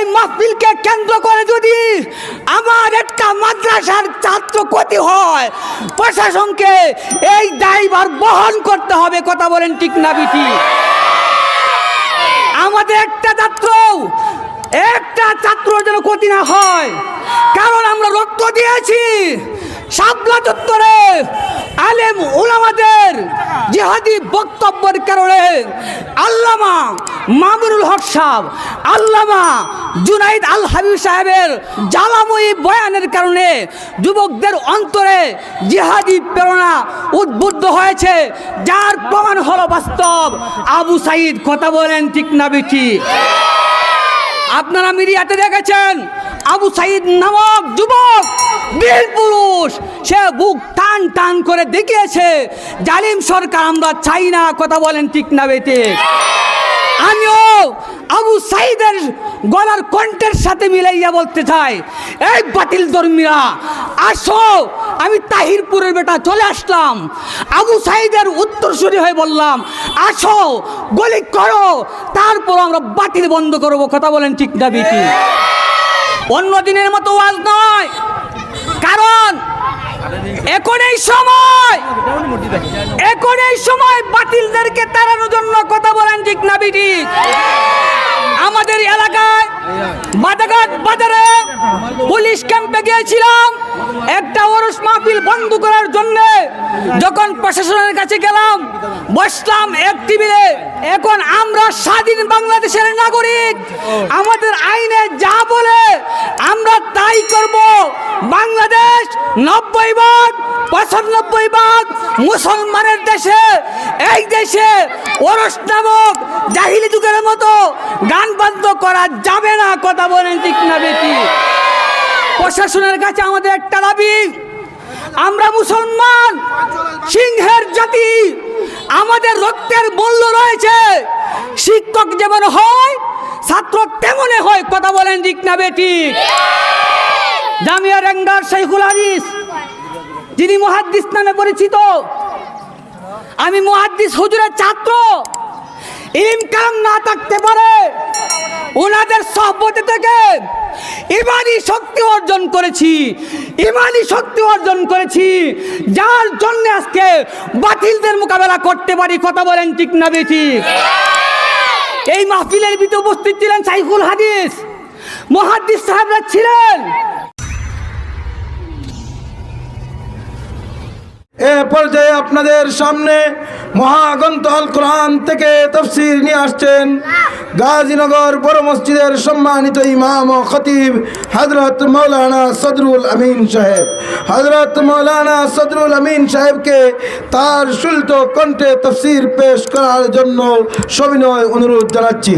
এই মাহফিলকে কেন্দ্র করে যদি আমার একটা মাদ্রাসার ছাত্র ক্ষতি হয়, প্রশাসনকে এই দায়ভার বহন করতে হবে, কথা বলেন ঠিক না বিটি আমাদের একটা ছাত্র একটা ছাত্র যেন ক্ষতি না হয়, কারণ আমরা রক্ত দিয়েছি। শাপলা চত্বরে আলেম উলামাদের জিহাদি বক্তব্যের কারণে আল্লামা মামুনুল হক সাহেব, আল্লামা জুনাইদ আল হাবিব সাহেবের জ্বালাময়ী বয়ানের কারণে যুবকদের অন্তরে জিহাদি প্রেরণা উদ্বুদ্ধ হয়েছে, যার প্রমাণ হলো বাস্তব। আবু সাইদ, কথা বলেন ঠিক না বিঠি? আপনারা মিডিয়াতে দেখেছেন, আবু সাইদ নামক যুবক বীর পুরুষ, সে বুক টান টান করে দেখিয়েছে, জালিম সরকার আমরা চাই না, কথা বলেন ঠিক না বেতে আমিও আবু সাইদের গলার কণ্ঠের সাথে মিলাইয়া বলতে চাই, এই বাতিল ধর্মীরা, আসো, আমি তাহিরপুরের বেটা চলে আসলাম। আবু সাইদের উত্তরসূরি হয়ে বললাম, আসো, গলি করো, তারপর আমরা বাতিল বন্ধ করব। কথা বলেন ঠিক না বিটি অন্য দিনের মতো ওয়াজ নয়। কারণ এখন এই সময়, এখন এই সময় বাতিলদেরকে তাড়ানোর জন্য কথা বলেন, ঠিক না, বিটি? আমাদের এলাকায় বাদাঘাট বাজারে পুলিশ ক্যাম্পে গিয়েছিলাম। একটা ওরস মাহফিল বন্ধ করার জন্য যখন প্রশাসনের কাছে গেলাম, বসলাম এক টেবিলে। এখন আমরা স্বাধীন বাংলাদেশের নাগরিক। আমাদের আইনে যা বলে আমরা তাই করব। বাংলাদেশ নব্বই ভাগ পঁচানব্বই ভাগ মুসলমানের দেশে, এই দেশে ওরস নামক জাহিলি যুগের মতো গান বন্ধ করা যাবে না, কথা বলেন ঠিক না, বেটি। প্রশাসনের কাছে আমাদের একটা দাবি, আমরা মুসলমান, সিংহের জাতি, আমাদের রক্তের মূল্য রয়েছে, শিক্ষক যেমন হয়, ছাত্র তেমনে হয়, কথা বলেন ঠিক না, বেটি। জামিয়া রেঙ্গার শাইখুল হাদিস যিনি মহাদ্দিস নামে পরিচিত, আমি মহাদ্দিস হুজুরের ছাত্র। ইলিম কালাম না থাকতে পারে, ওনাদের সহপতি থেকে ইমানি শক্তি অর্জন করেছি, ইমানি শক্তি অর্জন করেছি, যার জন্য আজকে বাতিলদের মোকাবেলা করতে পারি, কথা বলেন ঠিক না বেঠি এই মাহফিলের ভিতরে উপস্থিত ছিলেন সাইফুল হাদিস, মহাদ্দিস সাহেবরা ছিলেন। এ পর্যায়ে আপনাদের সামনে মহাগ্রন্থ আল কোরআন থেকে তফসির নিয়ে আসছেন গাজীনগর বড় মসজিদের সম্মানিত ইমাম ও খতিব হজরত মৌলানা সদরুল আমিন সাহেব। হজরত মৌলানা সদরুল আমিন সাহেবকে তার শুল্ত কণ্ঠে তফসির পেশ করার জন্য সবিনয় অনুরোধ জানাচ্ছি।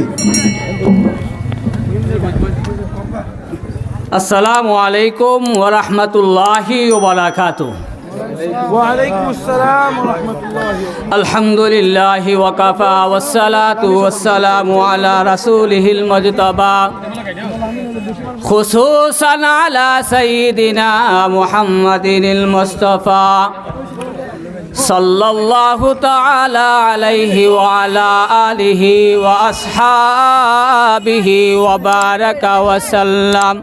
আসসালামু আলাইকুম ওরহমতুল্লাহি وعليكم السلام ورحمة الله الحمد لله وكفى والصلاة والسلام على رسوله المجتبى خصوصا على سيدنا محمد المصطفى صلى الله تعالى عليه وعلى آله وأصحابه وبارك وسلم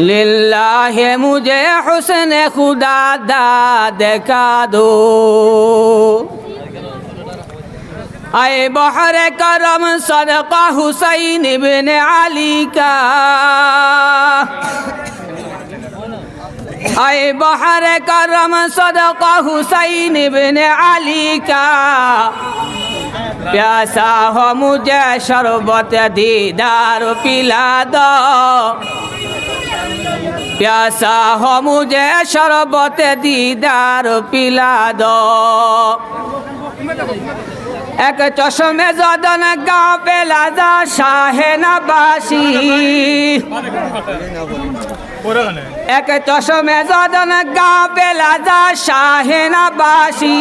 लिल्लाह मुझे हुस्न खुदा दा दिखा दो आए बहर करम सदका हुसैन बिन अली का आए बहर करम सदका हुसैन बिन अली का प्यासा हो मुझे शरबत दीदार पिला दो प्यासा हो मुझे शरबत दीदार पिला दो এক চশমে যদন গা পেলা যা শাহে নাবাসী এক চশমে যদন গা পেলা যা শাহে নাবাসী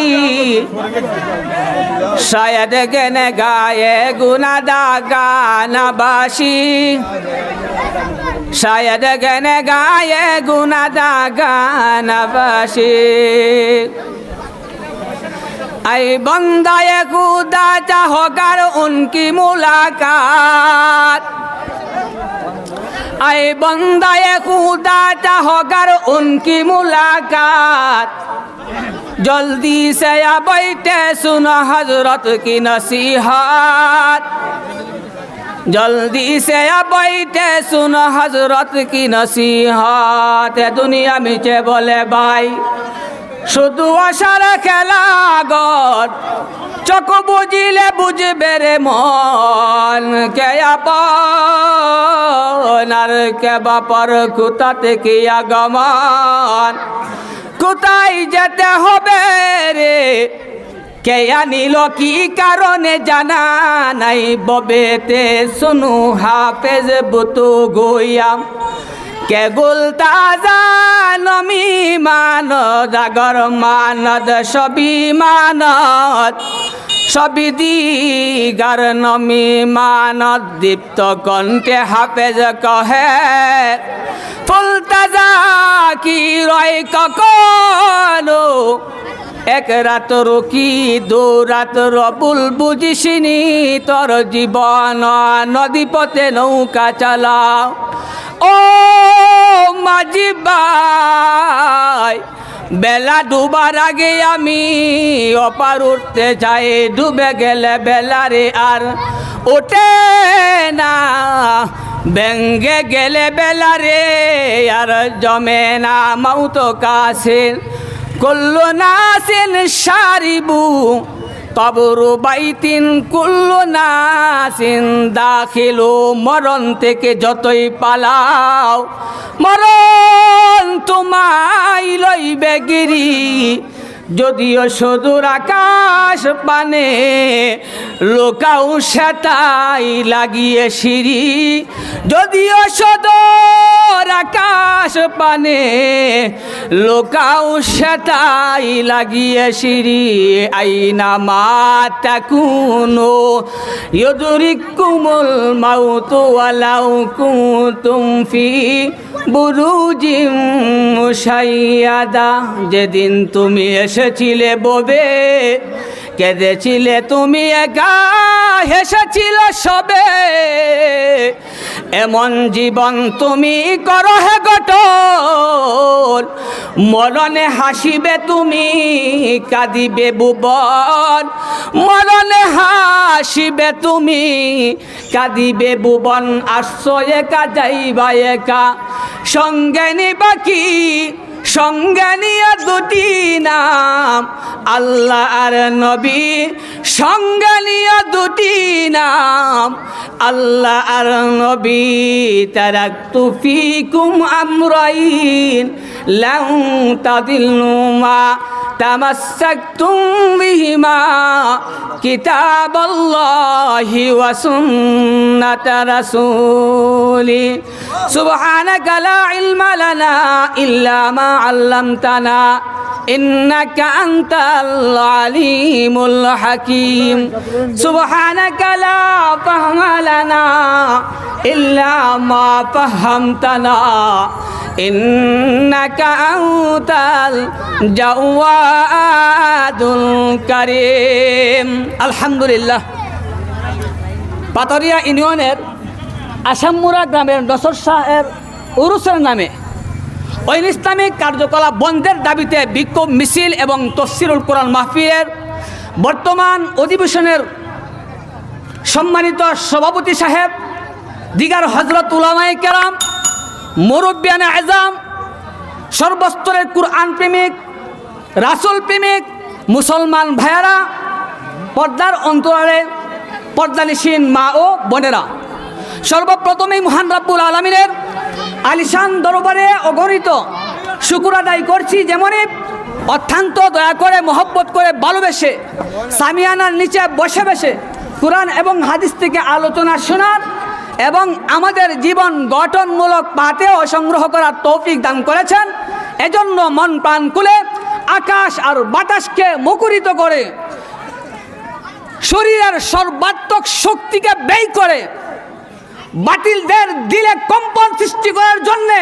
শায়দ গেনে গায়ে গুনাদা গানাবাসী শায়দ গন গায়ে গুণাদা গান বসে আই বন্দায় খুদা চাহকার উনকি মুলাকাত আই বন্দায় খুদা চাহকার উনকি মুলাকাত জলদি সে আবাইতে সুন হজরত কি নসিহাত जल्दी से या बैठे सुनो हजरत की नसीहत ए दुनिया मिचे बोले भाई শুধু আশার খেলা গর চোখ বুঝিলে বুঝবে রে মন কে আপন আর কে বাপর কোথা থেকে আগমন কোথায় যেতে হবে রে কে আনিল কি কারণে জানা নাই? ববেতে শুনু হাফেজ বুতু গইয়াম কে গুল তাজা নমি মান জাগর মানদ সবি মানদ। সবি দিগার নমি মানত দীপ্ত কণ্ঠে হাফেজ কহে ফুল তাজা কি রয় কখনো? এক রাত রকি, দু রাত রবুল বুঝিসনি, তোর জীবন নদী পথে নৌকা চালাও। ও মাঝি ভাই, বেলা ডুবার আগে আমি অপার উঠতে যাই, ডুবে গেলে বেলারে আর ওঠে না। ব্যঙ্গে গেলে বেলারে আর জমে না মাউত কাছের কুল্লু নাসিন সারিবু কবরু বাইতিন কুল্লু নাসিন, দাখিলু মরণ থেকে যতই পালাও, মরণ তোমায় লইবে গিরি। যদিও সদূর আকাশ পানে লোকাও সেটাই লাগিয়ে সিঁড়ি, যদিও সদর আকাশ পানে লোকাও সেটাই লাগিয়ে সিঁড়ি, আইনা মাতা কুনো ইয়দুরিকুমুল মাউতু ওয়ালাউ কুতুম ফি। বুরুজিম মুশাইয়াদা, যেদিন তুমি এসেছিলে ববে, কেঁদেছিলে তুমি একা, হেসেছিল সবে। এমন জীবন তুমি করো হে গঠন, মরণে হাসিবে তুমি, কাঁদিবে ভুবন। মরণে হাসিবে তুমি, কাঁদিবে ভুবন। আসছো একা, যাইবা একা, সঙ্গে নিবা কি? সঙ্গে নিয়ে দুটি নাম, আল্লাহ আর নবী। সঙ্গে নিয়ে দুটি নাম, আল্লাহ আর নবী। তারা তুফি কুম আমরাইন, লাউ তাদিল্লু تمسكتم بهما كتاب الله وسنة رسوله سبحانك لا علم لنا إلا ما علمتنا إنك أنت العليم الحكيم سبحانك لا فهم لنا إلا ما فهمتنا আলহামদুলিল্লাহ। পাতরিয়া ইউনিয়নের আসামমুরা গ্রামের নসর শাহের উরুসের নামে ওই ইসলামিক কার্যকলাপ বন্ধের দাবিতে বিক্ষোভ মিছিল এবং তফসিরুল কোরআন মাহফিলের বর্তমান অধিবেশনের সম্মানিত সভাপতি সাহেব, দিগার হজরত উলামাই কেরাম মুরব্বিয়ান আজাম, সর্বস্তরের কুরআন প্রেমিক, রাসুল প্রেমিক, মুসলমান ভাইয়ারা, পর্দার অন্তরালে পর্দানিসীন মা ও বোনেরা, সর্বপ্রথমেই মহান রাব্বুল আলমিনের আলিশান দরবারে অগণিত শুকুর আদায় করছি যেমনই অত্যন্ত দয়া করে, মহব্বত করে, ভালোবেসে, সামিয়ানার নিচে বসে বসে কোরআন এবং হাদিস থেকে আলোচনা শোনার এবং আমাদের জীবন গঠনমূলক পাতেও সংগ্রহ করার তৌফিক দান করেছেন। এজন্য মন প্রাণ খুলে আকাশ আর বাতাসকে মুখরিত করে, শরীরের সর্বাত্মক শক্তিকে ব্যয় করে, বাতিলদের দিলে কম্পন সৃষ্টি করার জন্যে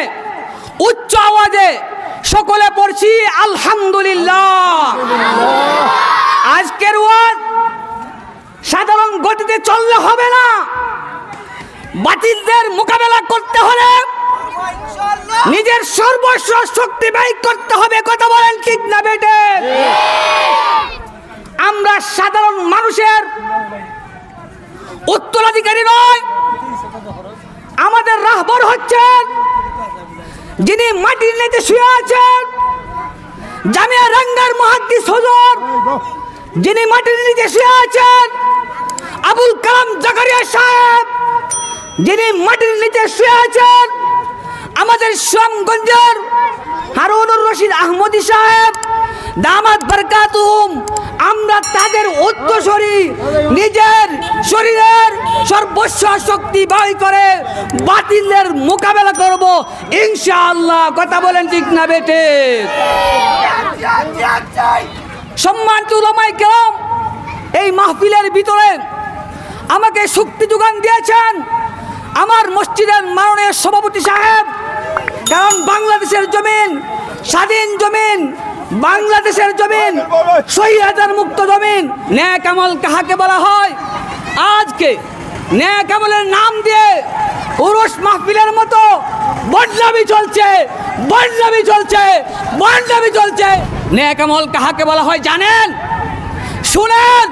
উচ্চ আওয়াজে সকলে পড়ছি, আলহামদুলিল্লাহ। আজকের ওয়াজ সাধারণ গতিতে চললে হবে না। বাতিলদের মোকাবেলা করতে হলে নিজের সর্বস্ব শক্তি ব্যয় করতে হবে, কথা বলেন ঠিক না বেটে? আমরা সাধারণ মানুষের উত্তরাধিকারী নয় আমাদের রাহবর হচ্ছেন, যিনি মাটির নিচে শুয়ে আছেন, জামিয়া রাঙ্গার মহাদ্দিস হুজুর, যিনি মাটির নিচে শুয়ে আছেন, আবুল কালাম জাকারিয়া সাহেব যিনি মাটির নিচে শুয়ে আছেন, আমাদের শ্যামগঞ্জের হারুনুর রশিদ আহমদি সাহেব, দামাত বরকাতুম আমরা তাদের উত্তরসরি নিজের শরীরের সর্বস্ব শক্তি ব্যয় করে বাতিলের মোকাবেলা করব। ইনশাআল্লাহ, কথা বলেন ঠিক না বেটে সম্মানিত উলামায়ে কেরাম, এই মাহফিলের ভিতরে আমাকে শক্তি যোগান দিয়েছেন। আমার মসজিদের মাননীয় সভাপতি সাহেব, কারণ বাংলাদেশের জমিন, স্বাধীন জমিন, বাংলাদেশের জমিন সহিদার মুক্ত জমিন ন্যায় কামল কাহাকে বলা হয়? আজকে ন্যায় কামলের নাম দিয়ে উরুষ মাহফিলের মতো বদনামি চলছে বদনামি চলছে বদনামি চলছে। ন্যায় কামল কাহাকে বলা হয় জানেন? শুনেন।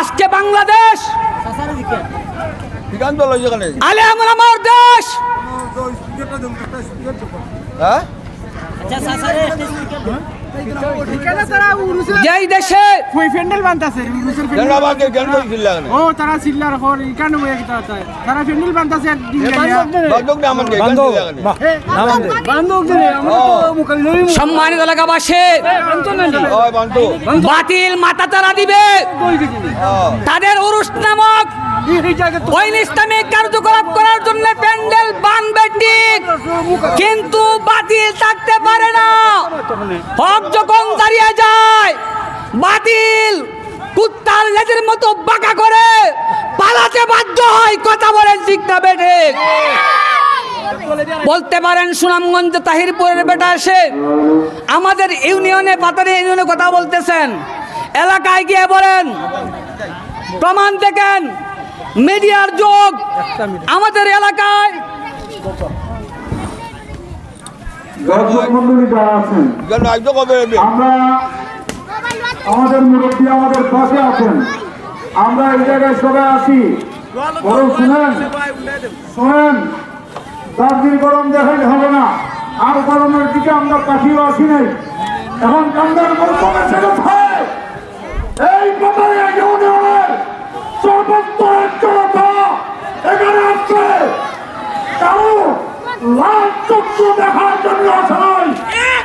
আজকে বাংলাদেশ আলে আমার আমার দেশ! হ্যাঁ? যেই ওই বানতাছে? ও তারা চিল্লার ইকানো তারা বানতাছে বান্দক না আমরা তো সম্মানিত এলাকাবাসী। বাতিল মাথা তারা দিবে। তাদের উরুস নামক কার্যকলাপ করার জন্য প্যান্ডেল কিন্তু বাতিল থাকতে পারে না। যায়, বাতিল লেজের মতো করে পালাতে বাধ্য হয়, কথা বলেন বলতে পারেন সুনামগঞ্জ তাহিরপুরের বেটা এসে আমাদের ইউনিয়নে, পাতারি ইউনিয়নে কথা বলতেছেন। এলাকায় গিয়ে বলেন, প্রমাণ দেখেন মিডিয়ার যোগ আমাদের এলাকায়। আমাদের মুরব্বী আমাদের পাশে আছেন। আমরা এই জায়গায় সবাই আছি। বরং শুনেন শোনেন দার্জিলিং গরম দেখাইলে হবে না। আর গরমের দিকে আমরা কাশিও আসি নাই। এখন কান্দার গেছে এই ব্যাপারে ইউনিয়নের সর্বোত্তর জনতা এখানে আসছে কারও লাল চক্ষু দেখার জন্য আসে নাই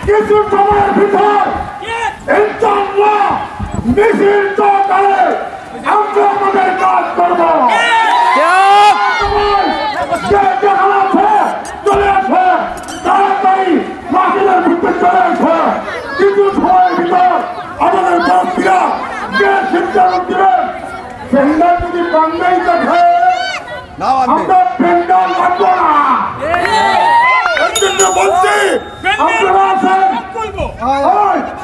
কিছু সময়ের ভিতর ইনশাআল্লাহ মিছিল সহকারে আমরা আমাদের কাজ করব চলে আসে। তাড়াতাড়ি মাহিলের ভিতরে চলে আসে কিছু সময়ের ভিতর আমাদের বন্ধুরা যে সিদ্ধান্ত দিবেন যদি বাংলায় দেখে আমরা পেন্ডাল লাগবো না বলছি আপনারা আছেন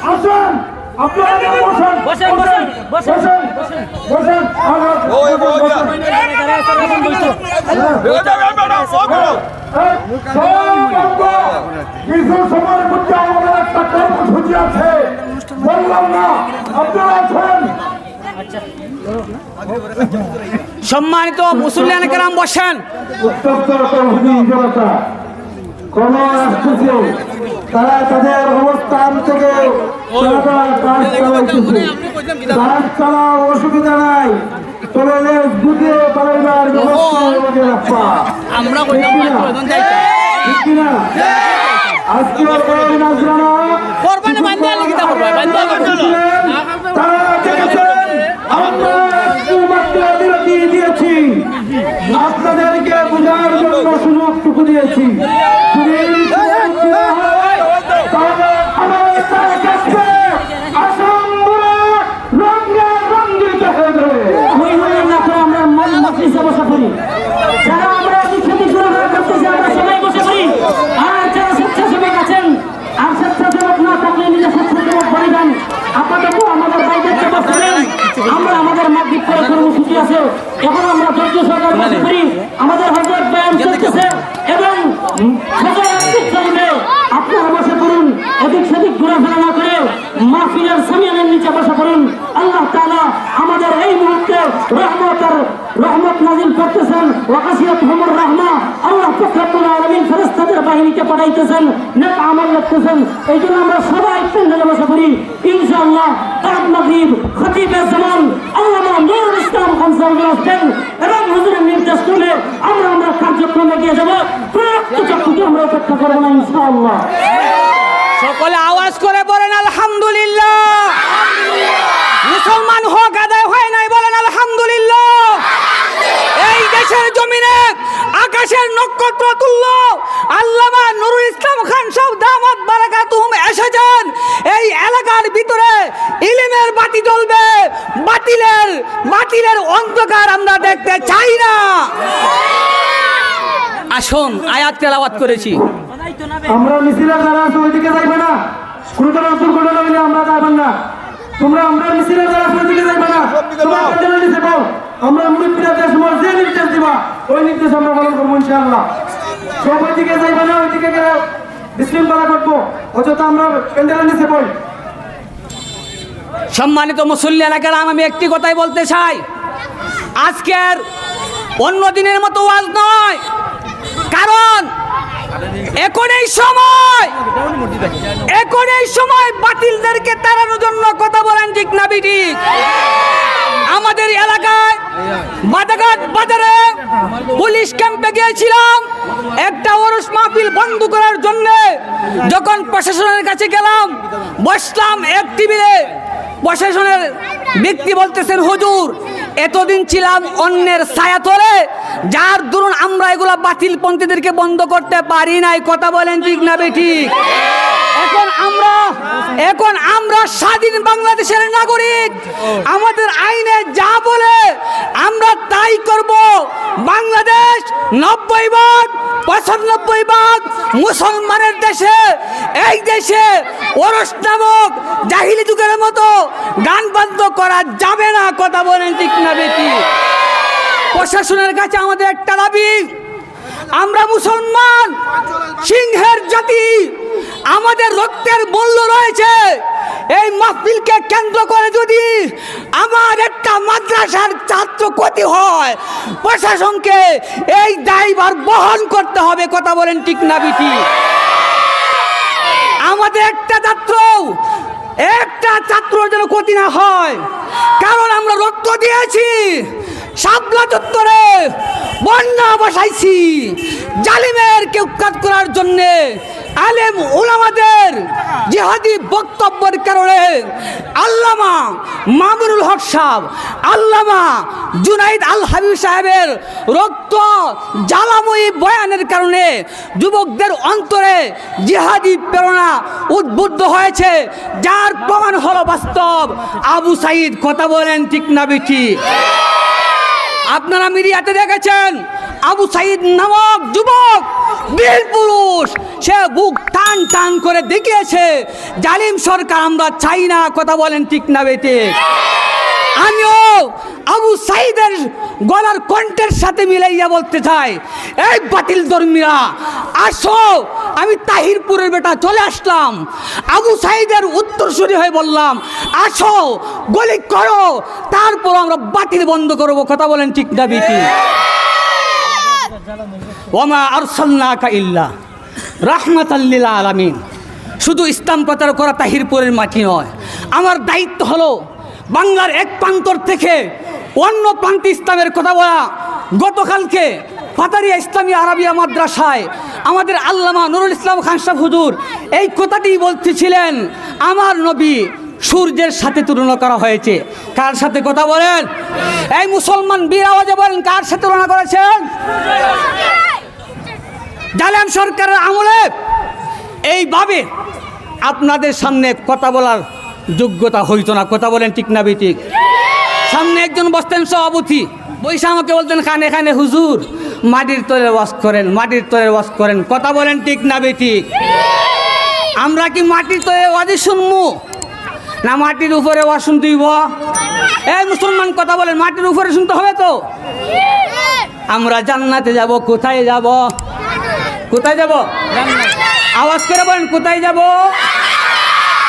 আসেন আপনারা বসেন বসেন বসেন বসেন বসেন কিছু সময়ের মধ্যে আমাদের একটা কর্মসূচি আছে বললাম না আপনারা আছেন সম্মানিত মুসল্লিয়ান কেরাম বসেন। কোন তারা তাদের অবস্থান থেকে তারা অসুবিধা নাই। তবে গুটিয়ে পালাইবার ব্যবস্থা আমাকে আমরা? মন মজলিসে বসে পড়ি যারা আমরা বিখ্যাতি ঘোরাঘুরা করতেছি আমরা সবাই বসে পড়ি। আর যারা স্বেচ্ছাসেবক আছেন আর স্বেচ্ছাসেবক না থাকলে নিজে স্বেচ্ছাসেবক বলে দেন আপাতত আমাদের বাইরে বসবেন আমরা আমাদের মাগরিব করে কর্মসূচি আছে। এখন আমরা ধৈর্য সহকারে বসে পড়ি। আমাদের হজরত চলতেছে এবং আপনারা বসে পড়ুন এদিক সেদিক ঘোরাফেরা না করে মাহফিলের সামিয়ানের নিচে বসে পড়ুন। আল্লাহ তাআলা আমাদের এই মুহূর্তে রহমতের রহমত নাজিল করতেছেন। ওয়াকাসিয়াত হুমুর রাহমা। আল্লাহ ফখরুল আলামিন ফেরেশতাদের বাহিনীকে পাঠাইতেছেন নেক আমল এই জন্য আমরা সবাই প্যান্ডেলে বসে পড়ি। ইনশাআল্লাহ তার মাগরিব খতিবে জামান আল্লামা নুরুল ইসলাম খান সাহেব আসবেন এবং হুজুরের নির্দেশ করলে আমরা আমরা কার্যক্রমে গিয়ে যাব। চক্ষুকে আমরা উপেক্ষা করব না, ইনশাআল্লাহ। সকলে আওয়াজ করে বলেন, আলহামদুলিল্লাহ। মুসলমান হোক আদায় হয় নাই বলেন, আলহামদুলিল্লাহ। এই দেশের জমিনে আকাশের নক্ষত্র তুল্য আল্লামা নুরুল ইসলাম খান সব দামাত বারাকাতুহুম এসেছেন। এই এলাকার ভিতরে ইলিমের বাতি জ্বলবে। বাতিলের বাতিলের অন্ধকার আমরা দেখতে চাই না। আসুন, আয়াত তেলাওয়াত করেছি। আমরা মিছিলের দ্বারা ওইদিকে যাইবে না। কোনো ধরনের দুর্ঘটনা হইলে আমরা যাইবেন না। তোমরা আমরা মিছিলের দ্বারা ওইদিকে যাইবে না। তোমরা নিচে পাও আমরা মুরব্বীরা যে সময় যে নির্দেশ দিবা, ওই নির্দেশ আমরা পালন করব ইনশাআল্লাহ। সব ওইদিকে যাইবে না, ওইদিকে গেলে বিশৃঙ্খলা করব অযথা আমরা প্যান্ডেলের নিচে বই সম্মানিত মুসল্লি এলাকার আমি একটি কথাই বলতে চাই। আজকের অন্য দিনের মতো ওয়াজ নয়, কারণ এখন সময় এখন সময় বাতিলদেরকে তাড়ানোর জন্য কথা বলেন, ঠিক না বিটি আমাদের এলাকায় বাদাঘাট বাজারে পুলিশ ক্যাম্পে গিয়েছিলাম, একটা ওরস মাহফিল বন্ধ করার জন্য যখন প্রশাসনের কাছে গেলাম, বসলাম এক টেবিলে। প্রশাসনের ব্যক্তি বলতেছেন, হুজুর, এতদিন ছিলাম অন্যের ছায়া তোলে যার দরুন আমরা এগুলো বাতিল পন্থীদেরকে বন্ধ করতে পারি নাই। কথা বলেন ঠিক না বেঠিক এখন আমরা এখন আমরা স্বাধীন বাংলাদেশের নাগরিক। আমাদের আইনে যা বলে, আমরা তাই করব। বাংলাদেশ নব্বই ভাগ, পঁচানব্বই ভাগ মুসলমানের দেশে, এই দেশে ওরস নামক জাহিলি যুগের মতো গান বন্ধ করা যাবে না, কথা বলেন ঠিক না, বেটি। প্রশাসনের কাছে আমাদের একটা দাবি, আমরা মুসলমান আমাদের রক্তের মূল্য রয়েছে। এই মাহফিলকে কেন্দ্র করে যদি আমার একটা মাদ্রাসার ছাত্র ক্ষতি হয়, প্রশাসনকে এই দায়ভার বহন করতে হবে, কথা বলেন ঠিক না বিটি আমাদের একটা ছাত্র একটা ছাত্র যেন ক্ষতি না হয়, কারণ আমরা রক্ত দিয়েছি। শাপলা চত্বরে বন্যা বসাইছি। জালিমের কেউ কাজ করার জন্যে আলেম ওলামাদের জিহাদি বক্তব্যের কারণে আল্লামা মামুনুল হক সাহেব, আল্লামা জুনাইদ আল হাবিব সাহেবের রক্ত জ্বালাময়ী বয়ানের কারণে যুবকদের অন্তরে জিহাদি প্রেরণা উদ্বুদ্ধ হয়েছে, যার প্রমাণ হলো বাস্তব। আবু সাইদ কথা বলেন ঠিক না বিঠি? আপনারা মিডিয়াতে দেখেছেন, আবু সাইদ নামক যুবক, বীর পুরুষ, সে বুক টান টান করে দেখিয়েছে, জালিম সরকার আমরা চাই না, কথা বলেন ঠিক না বেটে আমিও আবু সাইদের গলার কণ্ঠের সাথে মিলাইয়া বলতে চাই, এই বাতিল ধর্মীরা, আসো, আমি তাহিরপুরের বেটা চলে আসলাম। আবু সাইদের উত্তরসূরি হয়ে বললাম, আসো, গলি করো, তারপর আমরা বাতিল বন্ধ করব। কথা বলেন ঠিক না বেটি ওমা আরসাল্লাকা ইল্লা রাহমাতাল্লিল আলামিন। শুধু ইসলাম প্রচার করা তাহিরপুরের মাটি নয়, আমার দায়িত্ব হলো বাংলার এক প্রান্তর থেকে অন্য প্রান্তে ইসলামের কথা বলা, গতকালকে ফাতারিয়া ইসলামী আরবিয়া মাদ্রাসায় আমাদের আল্লামা নুরুল ইসলাম খান সাহেব হুজুর এই কথাটি বলতেছিলেন, আমার নবী সূর্যের সাথে তুলনা করা হয়েছে। কার সাথে কথা বলেন? এই মুসলমান বীর আওয়াজে বলেন, কার সাথে তুলনা করেছেন? জালেম সরকারের আমলে এইভাবে আপনাদের সামনে কথা বলার যোগ্যতা হইতো না। কথা বলেন ঠিক না বেঠিক সামনে একজন বসতেন সভাপতি। বৈশা আমাকে বলতেন, কানে কানে হুজুর, মাটির তলে ওয়াশ করেন, মাটির তলে ওয়াশ করেন। কথা বলেন ঠিক না বেঠিক আমরা কি মাটির তলে ওয়াজি শুনমু না মাটির উপরে ওয়াজ শুনতে হইব? এই মুসলমান, কথা বলেন, মাটির উপরে শুনতে হবে তো? আমরা জান্নাতে যাব, কোথায় যাব? কোথায় যাব? আওয়াজ করে বলেন, কোথায় যাব?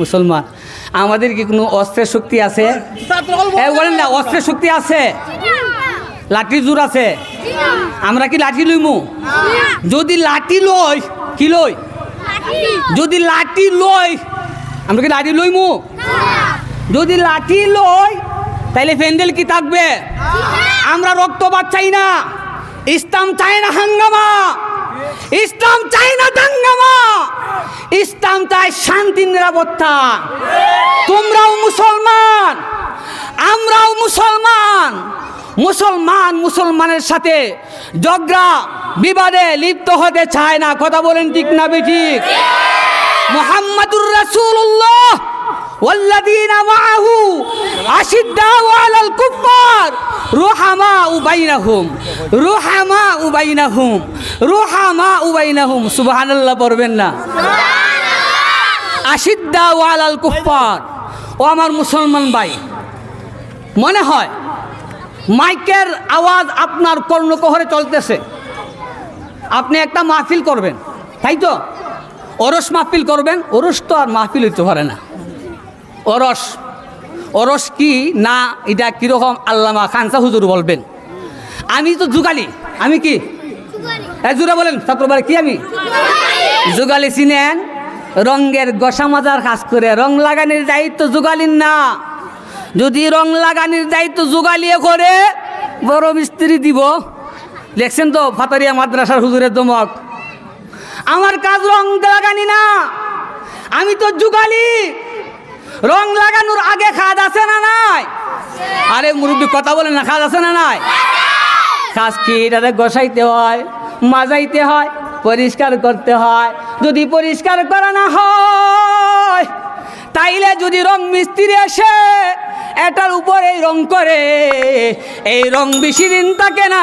মুসলমান। আমাদের কি কোনো অস্ত্রের শক্তি আছে? বলেন না অস্ত্রের শক্তি আছে? লাঠি জোর আছে? আমরা কি লাঠি লইমু? যদি লাঠি লই, কি লই? যদি লাঠি লই, আমরা কি লাঠি লইমু? যদি লাঠি লই, তাইলে প্যান্ডেল কি থাকবে? আমরা রক্তপাত চাই না। ইসলাম চাই না হাঙ্গামা। ইসলাম চাই না দাঙ্গামা ইসলাম চাই শান্তি নিরাপত্তা তোমরাও মুসলমান আমরাও মুসলমান মুসলমান মুসলমানের সাথে ঝগড়া বিবাদে লিপ্ত হতে চায় না কথা বলেন ঠিক না বেঠিক মোহাম্মদুর রাসূলুল্লাহ والذين معه أشداء على الكفار রোহামা উবাইনা হুম রোহামা উবাইনা হুম রোহামা উবাইনা হুম সুবাহান্লাহ পড়বেন না। আশিদ্দা ওয়াল আল কুফার ও আমার মুসলমান ভাই, মনে হয় মাইকের আওয়াজ আপনার কর্ণকহরে চলতেছে। আপনি একটা মাহফিল করবেন, তাই তো? ওরস মাহফিল করবেন, ওরস তো আর মাহফিল হইতে পারে না। ওরস ওরস কি না এটা কীরকম আল্লামা খানসা হুজুর বলবেন। আমি তো যুগালি আমি কি? জুড়ে বলেন ছাত্রবার কি আমি? যুগালি। চিনেন রঙের গসা মাজার কাজ করে রং লাগানির দায়িত্ব যুগালির না। যদি রং লাগানির দায়িত্ব যুগালিয়ে করে বড় মিস্ত্রি দিব। দেখছেন তো ফাতারিয়া মাদ্রাসার হুজুরের দমক। আমার কাজ রং লাগানি না। আমি তো যুগালি। রং লাগানোর আগে খাদ আছে না নাই? আরে মুরব্বী, কথা বলে না, খাদ আছে না নাই? কাজ কি এটাতে গসাইতে হয়, মাজাইতে হয়, পরিষ্কার করতে হয়? যদি পরিষ্কার করা না হয়, তাইলে যদি রং মিস্ত্রি এসে এটার উপরে রং করে। এই রং বেশি দিন থাকে না,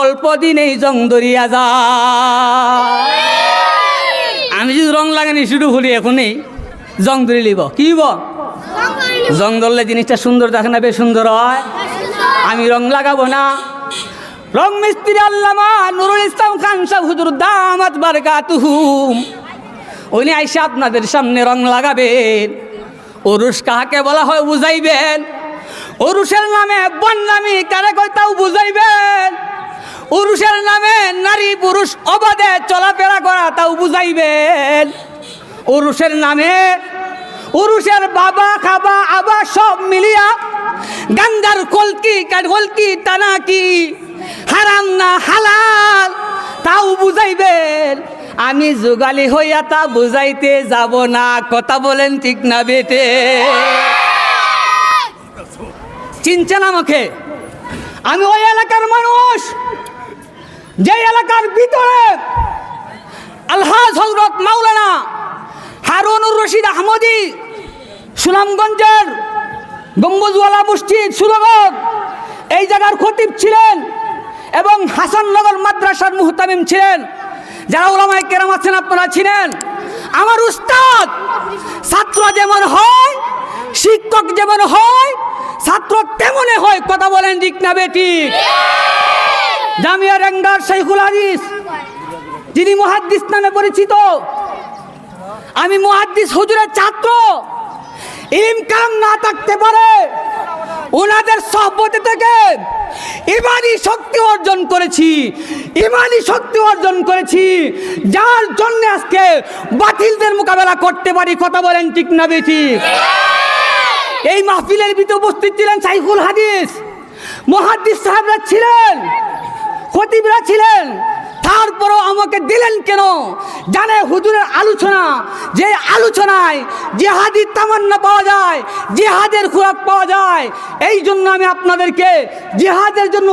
অল্প দিনেই জং ধরিয়া যায়। আমি যদি রং লাগানি শুরু করি এখনই জং ধরে লিব। কি জং ধরলে জিনিসটা সুন্দর দেখে না বেশ সুন্দর হয়। আমি রং লাগাবো না। রং মিস্ত্রি আল্লামা নুরুল ইসলাম খান সাহেব হুজুর দামাত বারকাতুহুম উনি আইসে আপনাদের সামনে রং লাগাবেন। অরুষ কাহাকে বলা হয় বুঝাইবেন। অরুষের নামে বন্যামি কারে কইতাও বুঝাইবেন। পুরুষের নামে নারী পুরুষ অবাধে চলাফেরা করা তাও বুঝাইবেন। পুরুষের নামে পুরুষের বাবা খাবা আবার সব মিলিয়া গান্দার কলকি কলকি টানা কি? হারাম না হালাল? তাও বুঝাইবেন, আমি যোগালি হইয়া তা বুঝাইতে যাব না। কথা বলেন ঠিক না বেটে? চিনছেন আমাকে? আমি ওই এলাকার মানুষ যে এলাকার ভিতরে আলহাজ হজরত মাওলানা হারুনুর রশিদ আহমদি, সুনামগঞ্জের গম্বুজওয়ালা মসজিদ সুলগর এই জায়গার খতিব ছিলেন এবং হাসাননগর মাদ্রাসার মুহতামিম ছিলেন। যারা ওলামায় কেরাম আছেন আপনারা ছিলেন আমার উস্তাদ ছাত্র যেমন হয়, শিক্ষক যেমন হয়, ছাত্র তেমনই হয়। কথা বলেন ঠিক না বেটি জামিয়া রেঙ্গার শেখুল হাদিস, যিনি মহাদ্দিস নামে পরিচিত আমি মহাদ্দিস হুজুরের ছাত্র। ইলম কালাম না থাকতে পারে ওনাদের সহপতি থেকে ইমানি শক্তি অর্জন করেছি, ইমানি শক্তি অর্জন করেছি, যার জন্য আজকে বাতিলদের মোকাবেলা করতে পারি, কথা বলেন ঠিক না বেটি এই মাহফিলের ভিতরে উপস্থিত ছিলেন সাইফুল হাদিস, মহাদ্দিস সাহেবরা ছিলেন, খতিবরা ছিলেন তারপরও আমাকে দিলেন কেন? জানে হুজুরের আলোচনা, যে আলোচনায় জেহাদি তামান্না পাওয়া যায়, জেহাদের খোরাক পাওয়া যায় এই জন্য আমি আপনাদেরকে জেহাদের জন্য